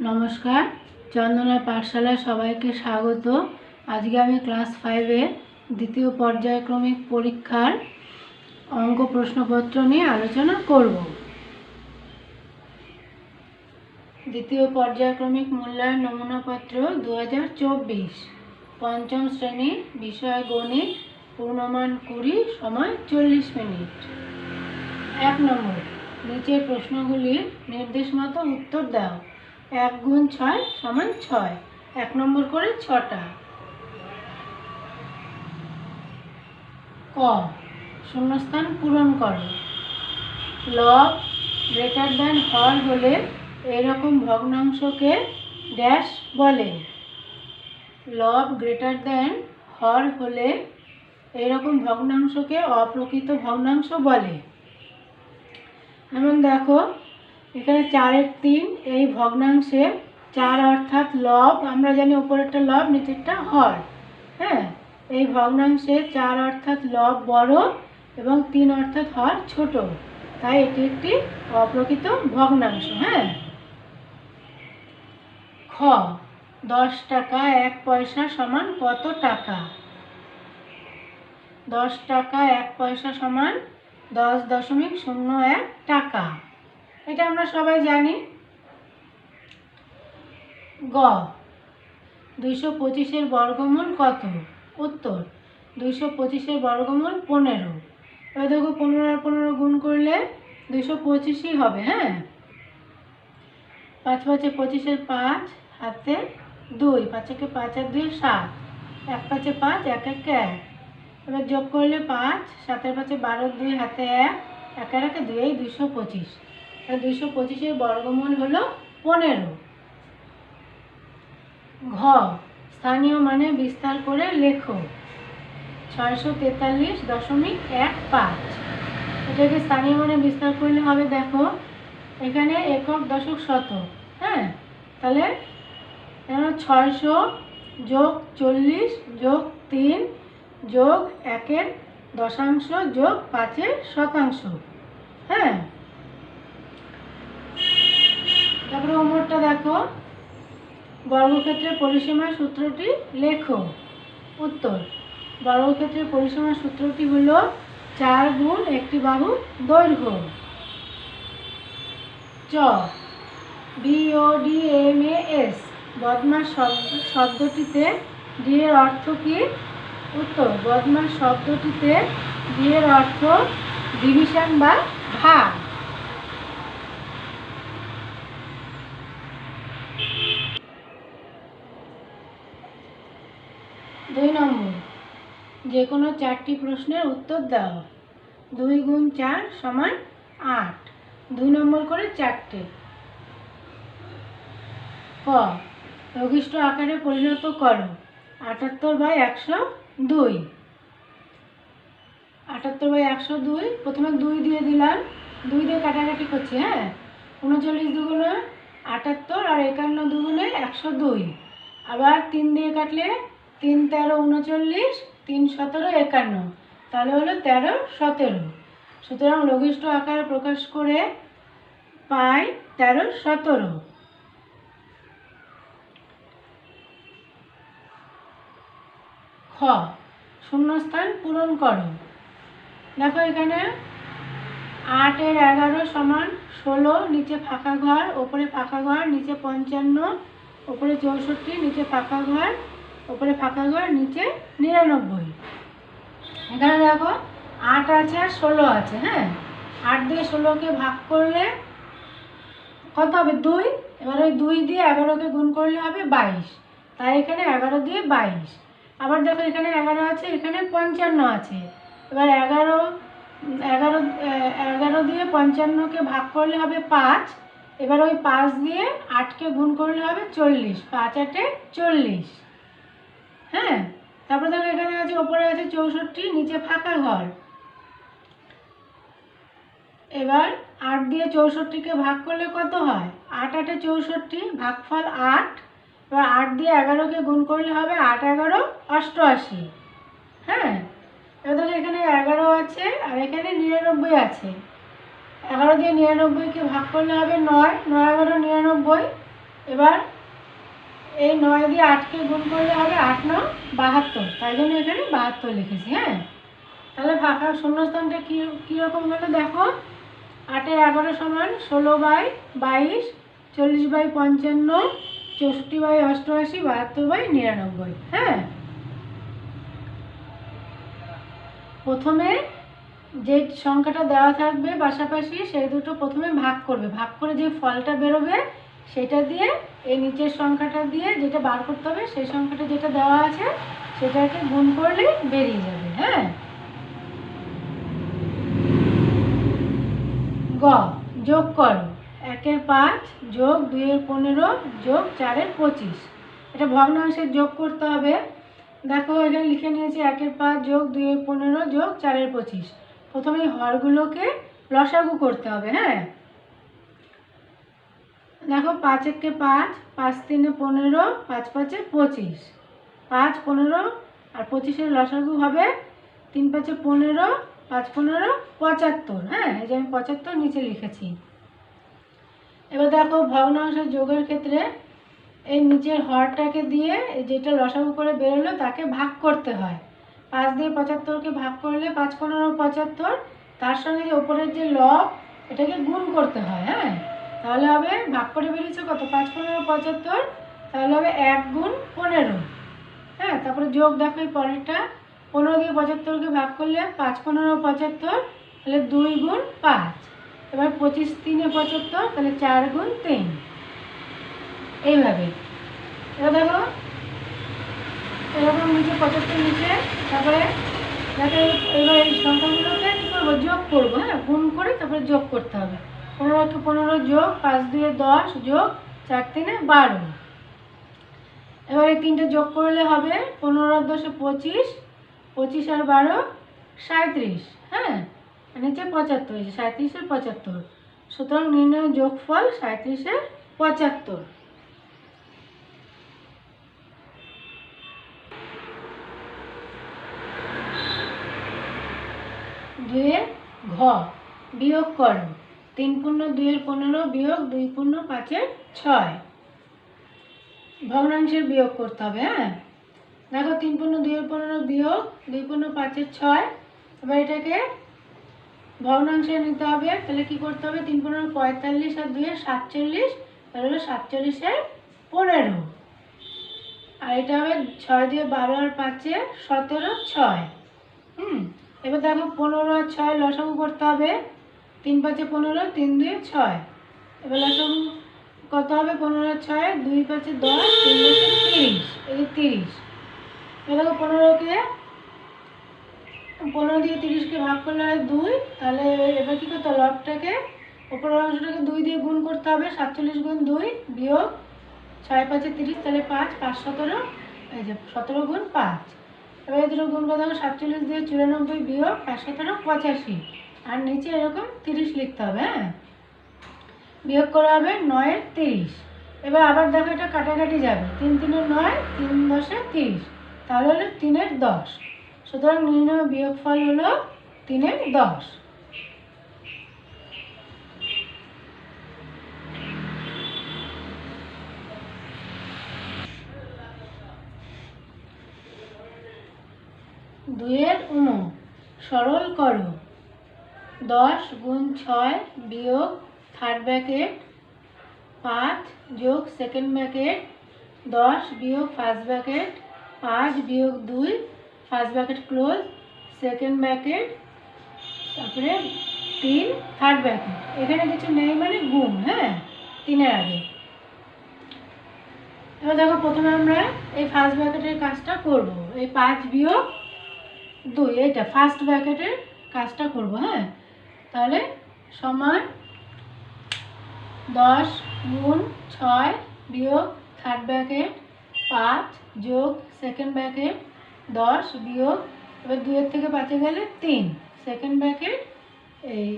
নমস্কার, চন্দনা পাঠশালায় সবাইকে স্বাগত। আজকে আমি ক্লাস ফাইভে দ্বিতীয় পর্যায়ক্রমিক পরীক্ষার অঙ্ক প্রশ্নপত্র নিয়ে আলোচনা করব। দ্বিতীয় পর্যায়ক্রমিক মূল্যায়ন নমুনাপত্র দু পঞ্চম শ্রেণি, বিষয় গণিত, পূর্ণমান কুড়ি, সময় চল্লিশ মিনিট। এক নম্বর, নিচের প্রশ্নগুলির নির্দেশ মতো উত্তর দাও। এক গুণ ছয় সমান ছয়। এক নম্বর করে ছটা। ক, শূন্যস্থান পূরণ করো। লব গ্রেটার দ্যান হর হলে এরকম ভগ্নাংশকে ড্যাশ বলে। লব গ্রেটার দ্যান হর হলে এরকম ভগ্নাংশকে অপ্রকৃত ভগ্নাংশ বলে। যেমন দেখো এখানে চারের তিন, এই ভগ্নাংশে চার অর্থাৎ লব, আমরা জানি উপরেরটা লব, নিচেরটা হর হ্যাঁ? এই ভগ্নাংশে চার অর্থাৎ লব বড় এবং তিন অর্থাৎ হর ছোট, তাই এটি একটি অপ্রকৃত ভগ্নাংশ হ্যাঁ? খ, দশ টাকা এক পয়সা সমান কত টাকা? দশ টাকা এক পয়সা সমান দশ দশমিক শূন্য এক টাকা। এটা আমরা সবাই জানি। গ। দুইশো পঁচিশের বর্গমূল কত? উত্তর, দুইশো পঁচিশের বর্গমূল পনেরো। এবার দেখো পনেরো আর পনেরো গুণ করলে দুইশো পঁচিশই হবে হ্যাঁ? পাঁচ পাঁচে পঁচিশের পাঁচ, হাতে দুই, পাঁচেকে পাঁচ আর দুই, সাত। এক পাঁচে পাঁচ, এক এক এক। এবার যোগ করলে পাঁচ, সাতের পাঁচে বারো, দুই, হাতে এক। একের একে দুই দুইশো পঁচিশ। দুইশো পঁচিশের বর্গমূল হলো পনেরো। ঘ, স্থানীয় মানে বিস্তার করে লেখো। ছয়শো তেতাল্লিশ দশমিক এক পাঁচ। এটাকে স্থানীয় মানে বিস্তার করলে হবে, দেখো, এখানে একক দশক শত হ্যাঁ? তাহলে ছয়শো যোগ চল্লিশ যোগ তিন যোগ একের দশাংশ যোগ পাঁচের শতাংশ হ্যাঁ? তারপরে ওমরটা দেখো। বর্গক্ষেত্রের পরিসীমার সূত্রটি লেখো। উত্তর। বর্গক্ষেত্রের পরিসীমার সূত্রটি হলো চার গুণ একটি বাহু দৈর্ঘ্য। চ। বিওডি এম এ এস বদমাস শব্দ শব্দটিতে ডি এর অর্থ কি? উত্তর। বদমাস শব্দটিতে ডি এর অর্থ ডিভিশন বা ভাগ দুই নম্বর যে কোনো চারটি প্রশ্নের উত্তর দাও। দুই গুণ চার সমান আট। দুই নম্বর করে চারটে। ক লঘিষ্ঠ আকারে পরিণত করো। আটাত্তর বাই একশো দুই। আটাত্তর বাই একশো দুই, প্রথমে দুই দিয়ে দিলাম। দুই দিয়ে কাটাকাটি করছি হ্যাঁ? উনচল্লিশ দুগুণে আটাত্তর আর একান্ন দুগুণে একশো দুই। আবার তিন দিয়ে কাটলে তিন তেরো উনচল্লিশ, তিন সতেরো একান্ন। তাহলে হলো তেরো সতেরো। সুতরাং লঘিষ্ঠ আকারে প্রকাশ করে পাই তেরো সতেরো। খ, শূন্যস্থান পূরণ করো। দেখো এখানে আটের এগারো সমান ষোলো, নিচে ফাঁকা ঘর, ওপরে ফাঁকা ঘর, নিচে পঞ্চান্ন, ওপরে চৌষট্টি, নিচে ফাঁকা ঘর ওপরে ফাঁকা ঘর, নিচে নিরানব্বই। এখানে দেখো, আট আছে আর ষোলো আছে হ্যাঁ? আট দিয়ে ষোলোকে ভাগ করলে কত হবে? দুই। এবার ওই দুই দিয়ে এগারোকে গুণ করলে হবে বাইশ। তাই এখানে এগারো দিয়ে বাইশ। আবার দেখো এখানে এগারো আছে, এখানে পঞ্চান্ন আছে। এবার এগারো এগারো এগারো দিয়ে পঞ্চান্নকে ভাগ করলে হবে পাঁচ। এবার ওই পাঁচ দিয়ে আটকে গুণ করলে হবে চল্লিশ, পাঁচ আটে চল্লিশ। হ্যাঁ তারপরে দেখো এখানে আছে, ওপরে আছে চৌষট্টি, নিচে ফাঁকা ঘর। এবার আট দিয়ে চৌষট্টিকে ভাগ করলে কত হয়? আট আটে চৌষট্টি, ভাগফল আট। এবার আট দিয়ে এগারোকে গুণ করলে হবে আট এগারো, অষ্টআশি। হ্যাঁ এবার দেখো এখানে এগারো আছে, আর এখানে নিরানব্বই আছে। এগারো দিয়ে নিরানব্বইকে ভাগ করলে হবে নয় নয় এগারো নিরানব্বই। এবার এই নয় দিয়ে আটকে গুণ করলে হবে আট ন বাহাত্তর। তাই জন্য এখানে বাহাত্তর লিখেছি হ্যাঁ? তাহলে ফাঁকা শূন্যস্থানটা কী কীরকম হলো দেখো? আটের এগারো সমান ষোলো বাই বাইশ, চল্লিশ বাই পঞ্চান্ন, চৌষট্টি বাই অষ্টআশি, বাহাত্তর বাই নিরানব্বই হ্যাঁ? প্রথমে যে সংখ্যাটা দেওয়া থাকবে পাশাপাশি সেই দুটো প্রথমে ভাগ করবে। ভাগ করে যে ফলটা বেরোবে সেটা দিয়ে এই নিচের সংখ্যাটা দিয়ে যেটা বার করতে হবে, সেই সংখ্যাটা যেটা দেওয়া আছে, সেটাকে গুণ করলেই বেরিয়ে যাবে হ্যাঁ? গ, যোগ করো। একের পাঁচ যোগ দুইয়ের পনেরো যোগ চারের পঁচিশ। এটা ভগ্নাংশের যোগ করতে হবে। দেখো, এখানে লিখে নিয়েছি একের পাঁচ যোগ দুইয়ের পনেরো যোগ চারের পঁচিশ। প্রথমে হরগুলোকে লসাগু করতে হবে হ্যাঁ? দেখো পাঁচ একে পাঁচ পাঁচ তিনে পনেরো, পাঁচ পাঁচে পঁচিশ। পাঁচ পনেরো আর পঁচিশের লসাগু হবে তিন পাঁচে পনেরো, পাঁচ পনেরো পঁচাত্তর। হ্যাঁ এই যে আমি পঁচাত্তর নিচে লিখেছি। এবার দেখো ভগ্নাংশের যোগের ক্ষেত্রে এই নিচের হরটাকে দিয়ে যেটা লসাগু করে বেরোলো তাকে ভাগ করতে হয়। পাঁচ দিয়ে পঁচাত্তরকে ভাগ করলে পাঁচ পনেরো পঁচাত্তর, তার সঙ্গে যে ওপরের যে লব, এটাকে গুণ করতে হয় হ্যাঁ? তাহলে হবে, ভাগ করে বেরিয়েছে কত? পাঁচ পনেরো, পঁচাত্তর। তাহলে হবে এক গুণ পনেরো। হ্যাঁ তারপরে যোগ দেখো এই পরেরটা। পনেরো দিয়ে পঁচাত্তরকে ভাগ করলে পাঁচ পনেরো, পঁচাত্তর, তাহলে দুই গুণ পাঁচ। এবার পঁচিশ তিনে পঁচাত্তর, তাহলে চার গুণ তিন। এইভাবে। এবার দেখো, এরকম নিচে পঁচাত্তর নিচে, তারপরে দেখো এবার এই সংখ্যাগুলোকে কী করব? যোগ করব হ্যাঁ গুণ করে তারপরে যোগ করতে হবে। পনেরো পনেরো যোগ পাঁচ দুয়ে দশ যোগ চার তিনে বারো। এবার এই তিনটে যোগ করলে হবে পনেরো দশে পঁচিশ পঁচিশ আর বারো সাঁত্রিশ হ্যাঁ? নিচে পঁচাত্তর সাঁত্রিশের পঁচাত্তর। সুতরাং নির্ণয় যোগফল সাঁত্রিশের পঁচাত্তর। দুয়ে ঘ, বিয়োগ করো তিন পূর্ণ, দুইয়ের পনেরো, বিয়োগ দুই পূর্ণ, পাঁচের ছয়। ভগ্নাংশের বিয়োগ করতে হবে হ্যাঁ? দেখো, তিন পূর্ণ, দুইয়ের পনেরো, বিয়োগ দুই পূর্ণ, পাঁচের ছয়। এবার এটাকে ভগ্নাংশে নিতে হবে, তাহলে কি করতে হবে? তিন পনেরো পঁয়তাল্লিশ আর দুইয়ে সাতচল্লিশ, তাহলে হলো সাতচল্লিশের পনেরো। আর এটা হবে ছয় দিয়ে বারো আর পাঁচে সতেরো, ছয়। হুম? এবার দেখো, পনেরো আর ছয় লসাগু করতে হবে। তিন পাঁচে পনেরো, তিন দুয়ে ছয়। এবার লসাগু কত হবে পনেরো, ছয়? দুই পাঁচে দশ, তিন পাঁচে তিরিশ। এই যে তিরিশ। এবার দেখো পনেরোকে, পনেরো দিয়ে তিরিশকে ভাগ করলে হয় দুই। তাহলে এবার কী করতে হবে? লবটাকে, ওপরের অংশটাকে দুই দিয়ে গুণ করতে হবে, সাতচল্লিশ গুণ দুই বিয়োগ ছয় পাঁচে তিরিশ, তাহলে পাঁচ পাঁচ সতেরো, এই যে সতেরো গুণ পাঁচ। এবার এই দুটো গুণ করতে হবে, সাতচল্লিশ দিয়ে চুরানব্বই বিয়োগ পাঁচ সতেরো, পঁচাশি। আর নিচে এরকম তিরিশ লিখতে হবে হ্যাঁ? বিয়োগ করা হবে নয়ের তিরিশ। এবার আবার দেখো এটা কাটাকাটি যাবে। তিন তিনের নয়, তিন দশে তিরিশ। তাহলে হলো তিনের দশ। সুতরাং নির্ণয় বিয়োগফল হলো তিনের দশ। দুইয়ের উনো সরল করো। দশ গুণ ছয় বিয়োগ থার্ড ব্র্যাকেট পাঁচ যোগ সেকেন্ড ব্র্যাকেট দশ বিয়োগ ফার্স্ট ব্র্যাকেট পাঁচ বিয়োগ দুই first bracket close second bracket তারপরে তিন থার্ড ব্র্যাকেট এখানে কিছু নেই মানে গুণ হ্যাঁ? তিনের আগে। এবার দেখো প্রথমে আমরা এই ফার্স্ট ব্র্যাকেটের কাজটা করব। এই পাঁচ বিয়োগ দুই, এইটা ফার্স্ট ব্র্যাকেটের কাজটা করব হ্যাঁ? তাহলে সমান দশ গুণ ছয় বিয়োগ থার্ড ব্র্যাকেট পাঁচ যোগ সেকেন্ড ব্র্যাকেট দশ বিয়োগ, এবার দুয়ের থেকে পাঁচে গেলে তিন। সেকেন্ড ব্র্যাকেট এই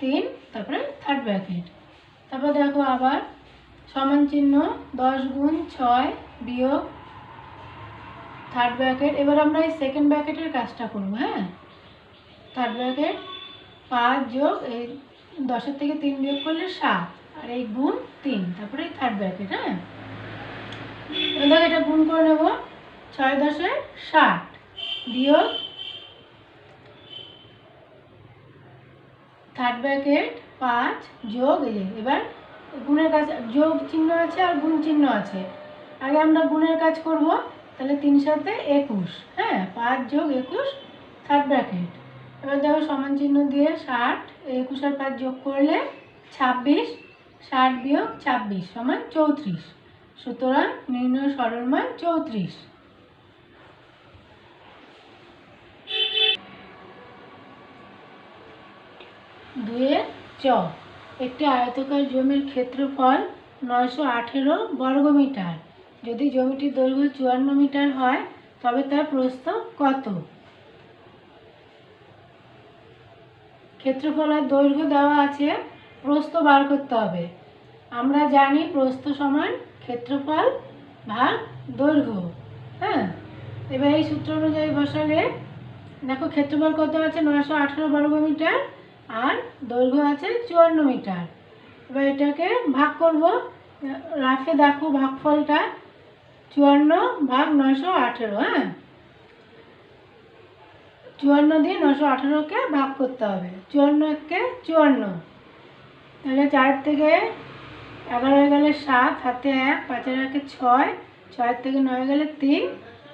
তিন, তারপরে থার্ড ব্র্যাকেট তারপর দেখো আবার সমান চিহ্ন দশ গুণ ছয় বিয়োগ থার্ড ব্র্যাকেট এবার আমরা এই সেকেন্ড ব্র্যাকেটের কাজটা করব হ্যাঁ? থার্ড ব্র্যাকেট পাঁচ যোগ, এই দশের থেকে তিন বিয়োগ করলে সাত, আর এই গুণ তিন, তারপরে এই থার্ড ব্র্যাকেট হ্যাঁ? এবার এটা গুণ করে নেব, ছয় দশে ষাট বিয়োগ থার্ড ব্র্যাকেট পাঁচ যোগ, এই এবার গুণের কাজ, যোগ চিহ্ন আছে আর গুণ চিহ্ন আছে। আগে আমরা গুণের কাজ করব, তাহলে তিন সাথে একুশ হ্যাঁ? পাঁচ যোগ একুশ থার্ড ব্র্যাকেট এবার দেখো সমান চিহ্ন দিয়ে ষাট, একুশ আর পাঁচ যোগ করলে ছাব্বিশ, ষাট বিয়োগ ছাব্বিশ সমান চৌত্রিশ। সুতরাং নির্ণয় সরল মান চৌত্রিশ। দুয়ের চ, একটি আয়তকার জমির ক্ষেত্রফল নয়শো আঠেরো বর্গমিটার। যদি জমিটির দৈর্ঘ্য চুয়ান্ন মিটার হয়, তবে তার প্রস্থ কত? ক্ষেত্রফল আর দৈর্ঘ্য দেওয়া আছে, প্রস্থ বার করতে হবে। আমরা জানি প্রস্থ সমান ক্ষেত্রফল ভাগ দৈর্ঘ্য হ্যাঁ? এবার এই সূত্র অনুযায়ী বসালে, দেখো ক্ষেত্রফল কত আছে? নয়শো আঠেরো বর্গ মিটার আর দৈর্ঘ্য আছে চুয়ান্ন মিটার। এবার এটাকে ভাগ করব, রাফে দেখো ভাগফলটা, চুয়ান্ন ভাগ নয়শো আঠেরো হ্যাঁ? চুয়ান্ন দিয়ে নশো আঠেরোকে ভাগ করতে হবে। চুয়ান্ন একে চুয়ান্ন। তাহলে চার থেকে এগারো হয়ে গেলে সাত হাতে এক পাঁচের একে ছয় ছয়ের থেকে নয় গেলে তিন,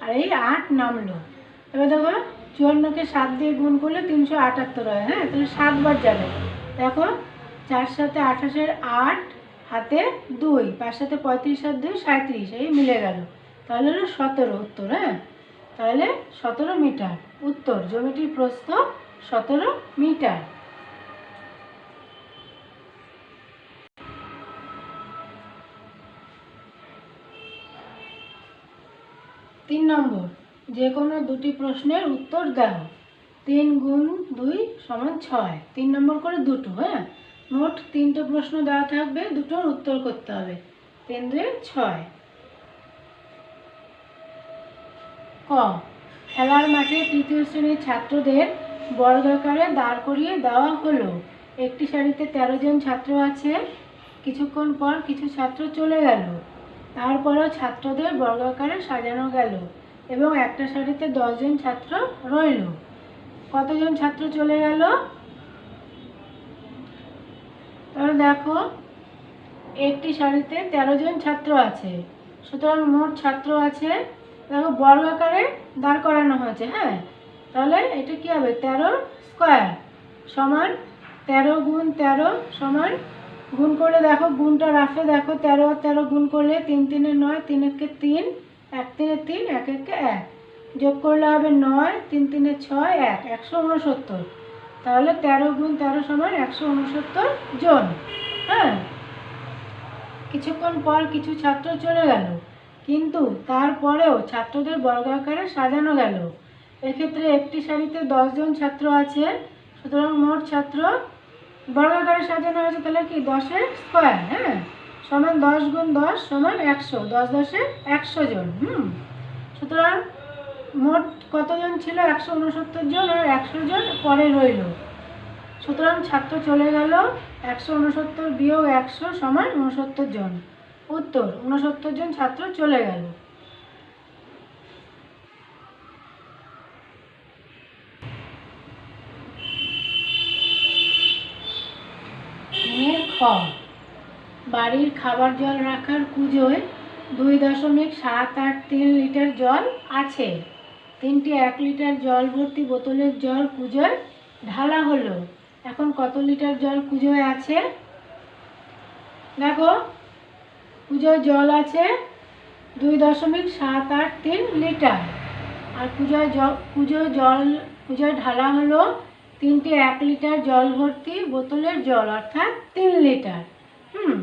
আর এই আট নামলো। এবার দেখো, চুয়ান্নকে সাত দিয়ে গুণ করলে তিনশো আটাত্তর হয় হ্যাঁ? তাহলে সাতবার যাবে। দেখো, চার সাথে আঠাশের আট, হাতে দুই, পাঁচ সাথে পঁয়ত্রিশ আর দুই সাঁত্রিশ এই মিলে গেল। তাহলে হলো সতেরো উত্তর হ্যাঁ? তাহলে সতেরো মিটার। উত্তর জমিটির প্রস্থ সতেরো মিটার। তিন নম্বর যে কোনো দুটি প্রশ্নের উত্তর দাও। তিন গুণ দুই সমান ছয়। তিন নম্বর করে দুটো হ্যাঁ? মোট তিনটে প্রশ্ন দেওয়া থাকবে, দুটোর উত্তর করতে হবে। তিন দুই ছয়। ক খেলার মাঠে তৃতীয় শ্রেণির ছাত্রদের বর্গাকারে দাঁড় করিয়ে দেওয়া হলো। একটি সারিতে তেরো জন ছাত্র আছে। কিছুক্ষণ পর কিছু ছাত্র চলে গেল। তারপরও ছাত্রদের বর্গাকারে সাজানো গেল এবং একটা সারিতে দশজন ছাত্র রইল। কতজন ছাত্র চলে গেল? তাহলে দেখো, একটি সারিতে তেরো জন ছাত্র আছে। সুতরাং মোট ছাত্র আছে দেখো বর্গাকারে দাঁড় করানো হয়েছে হ্যাঁ? তাহলে এটা কি হবে? তেরো স্কোয়ার সমান তেরো গুণ তেরো সমান গুণ করে দেখো, গুণটা রাফে দেখো, তেরো তেরো গুণ করলে তিন তিনে নয়, তিন একে তিন, এক তিনে তিন, এক একে এক। যোগ করলে হবে নয়, তিন তিনে ছয়, এক, একশো উনসত্তর। তাহলে তেরো গুণ তেরো সমান একশো উনসত্তর জন হ্যাঁ? কিছুক্ষণ পর কিছু ছাত্র চলে গেল। কিন্তু তারপরেও ছাত্রদের বর্গাকারে সাজানো গেল। এক্ষেত্রে একটি সারিতে দশজন ছাত্র আছে, সুতরাং মোট ছাত্র বর্গাকারে সাজানো হয়েছে, তাহলে কি দশের স্কোয়ার হ্যাঁ? সমান দশ গুণ দশ সমান একশো, দশ দশে একশো জন, হুম? সুতরাং মোট কতজন ছিল? একশো উনসত্তর জন আর একশো জন পরে রইল। সুতরাং ছাত্র চলে গেল, একশো উনসত্তর বিয়োগ একশো সমান উনসত্তর জন। উত্তর, উনসত্তর জন ছাত্র চলে গেল। খ, বাড়ির খাবার জল রাখার কুজোয় দুই দশমিক সাত আট তিন লিটার জল আছে। তিনটি এক লিটার জল ভর্তি বোতলের জল কুজোয় ঢালা হলো। এখন কত লিটার জল কুজোয় আছে? দেখো পুজোয় জল আছে দুই দশমিক সাত আট তিন লিটার। আর পুজোয় জল পুজোয় জল পুজোয় ঢালা হলো তিনটে এক লিটার জল ভর্তি বোতলের জল, অর্থাৎ তিন লিটার। হুম,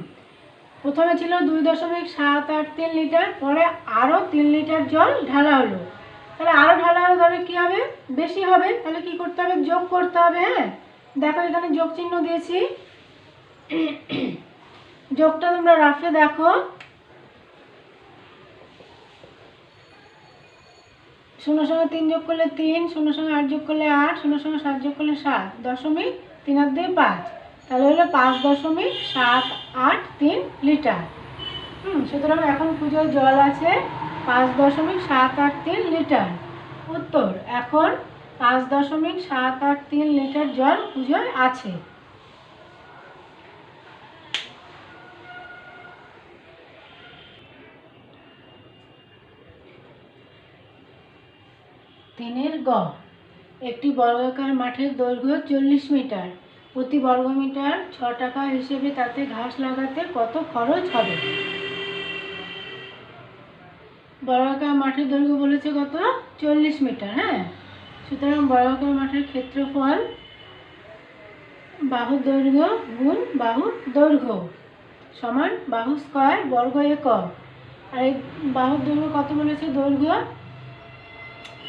প্রথমে ছিল দুই দশমিক সাত আট তিন লিটার, পরে আরও তিন লিটার জল ঢালা হলো। তাহলে আরও ঢালা হলে তাহলে কী হবে? বেশি হবে। তাহলে কি করতে হবে? যোগ করতে হবে হ্যাঁ? দেখো এখানে যোগ চিহ্ন দিয়েছি। যোগটা তোমরা রাফে দেখো। শূন্যর সঙ্গে তিন যোগ করলে তিন শূন্যর সঙ্গে আট যোগ করলে আট শূন্যর সঙ্গে সাত যোগ করলে সাত, দশমিক তিন আর দুই পাঁচ। তাহলে হলো পাঁচ দশমিক সাত আট তিন লিটার। হুম, সুতরাং এখন পুজোয় জল আছে, পাঁচ দশমিক সাত আট তিন লিটার। উত্তর, এখন পাঁচ দশমিক সাত আট তিন লিটার জল পুজোয় আছে। তিনের গ। একটি বর্গাকার মাঠের দৈর্ঘ্য চল্লিশ মিটার। প্রতি বর্গ মিটার ছ টাকা হিসেবে তাতে ঘাস লাগাতে কত খরচ হবে? বর্গাকার মাঠের দৈর্ঘ্য বলেছে কত? চল্লিশ মিটার হ্যাঁ? সুতরাং বর্গাকার মাঠের ক্ষেত্রফল বাহু দৈর্ঘ্য গুণ বাহু দৈর্ঘ্য সমান বাহু স্কয়ার বর্গ একক। আর এই বাহুর দৈর্ঘ্য কত বলেছে? দৈর্ঘ্য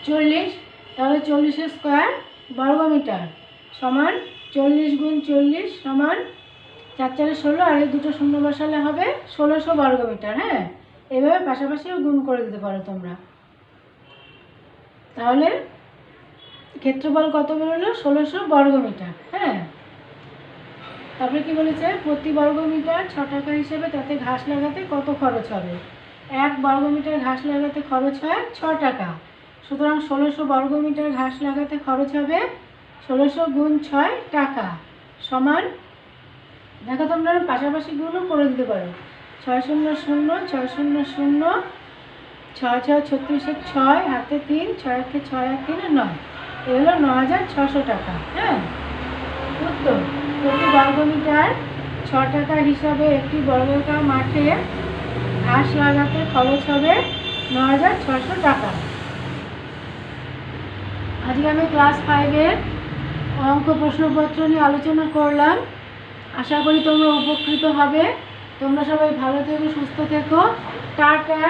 চল্লিশ, তাহলে চল্লিশের স্কোয়ার বর্গমিটার সমান চল্লিশ গুণ চল্লিশ সমান চার চারে ষোলো, আর এই দুটো শূন্য বসালে হবে ষোলোশো বর্গমিটার হ্যাঁ? এভাবে পাশাপাশিও গুণ করে দিতে পারো তোমরা। তাহলে ক্ষেত্রফল কত বেরোলো? ষোলোশো বর্গমিটার হ্যাঁ? তারপরে কি বলেছে? প্রতি বর্গমিটার ছ টাকা হিসেবে তাতে ঘাস লাগাতে কত খরচ হবে? এক বর্গমিটার ঘাস লাগাতে খরচ হয় ছ টাকা। সুতরাং ষোলোশো বর্গমিটার ঘাস লাগাতে খরচ হবে ষোলোশো গুণ ছয় টাকা সমান, দেখো তোমরা পাশাপাশি গুণও করে দিতে পারো। ছয় শূন্য শূন্য, ছয় শূন্য শূন্য, ছয় ছয় ছত্রিশের ছয়, হাতে তিন, ছয় একে ছয় এক তিন নয়। এ হলো ন হাজার ছশো টাকা হ্যাঁ? উত্তর, প্রতি বর্গমিটার ছ টাকা হিসাবে একটি বর্গাকার মাঠে ঘাস লাগাতে খরচ হবে ন হাজার ছশো টাকা। আজকে আমি ক্লাস ফাইভের অঙ্ক প্রশ্নপত্র নিয়ে আলোচনা করলাম। আশা করি তোমরা উপকৃত হবে। তোমরা সবাই ভালো থেকো, সুস্থ থেকো। টাটা।